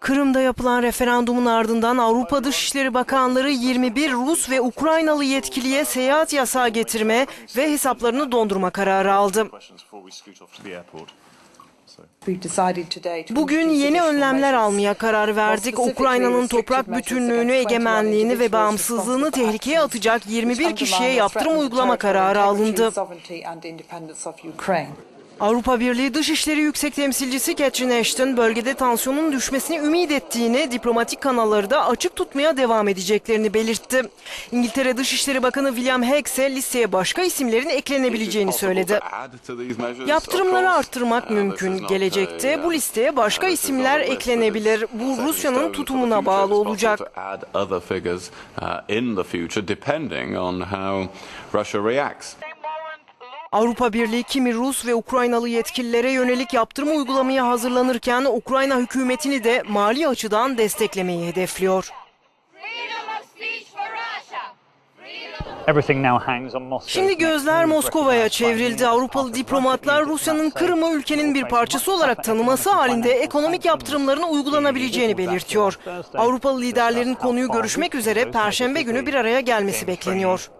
Kırım'da yapılan referandumun ardından Avrupa Dışişleri Bakanları 21 Rus ve Ukraynalı yetkiliye seyahat yasağı getirme ve hesaplarını dondurma kararı aldı. Bugün yeni önlemler almaya karar verdik. Ukrayna'nın toprak bütünlüğünü, egemenliğini ve bağımsızlığını tehlikeye atacak 21 kişiye yaptırım uygulama kararı alındı. Avrupa Birliği Dışişleri Yüksek Temsilcisi Catherine Ashton bölgede tansiyonun düşmesini ümit ettiğini, diplomatik kanalları da açık tutmaya devam edeceklerini belirtti. İngiltere Dışişleri Bakanı William Hague ise listeye başka isimlerin eklenebileceğini söyledi. Yaptırımları arttırmak mümkün. Gelecekte bu listeye başka isimler eklenebilir. Bu Rusya'nın tutumuna bağlı olacak. Avrupa Birliği kimi Rus ve Ukraynalı yetkililere yönelik yaptırım uygulamaya hazırlanırken Ukrayna hükümetini de mali açıdan desteklemeyi hedefliyor. Şimdi gözler Moskova'ya çevrildi. Avrupalı diplomatlar Rusya'nın Kırım'ı ülkenin bir parçası olarak tanıması halinde ekonomik yaptırımların uygulanabileceğini belirtiyor. Avrupalı liderlerin konuyu görüşmek üzere Perşembe günü bir araya gelmesi bekleniyor.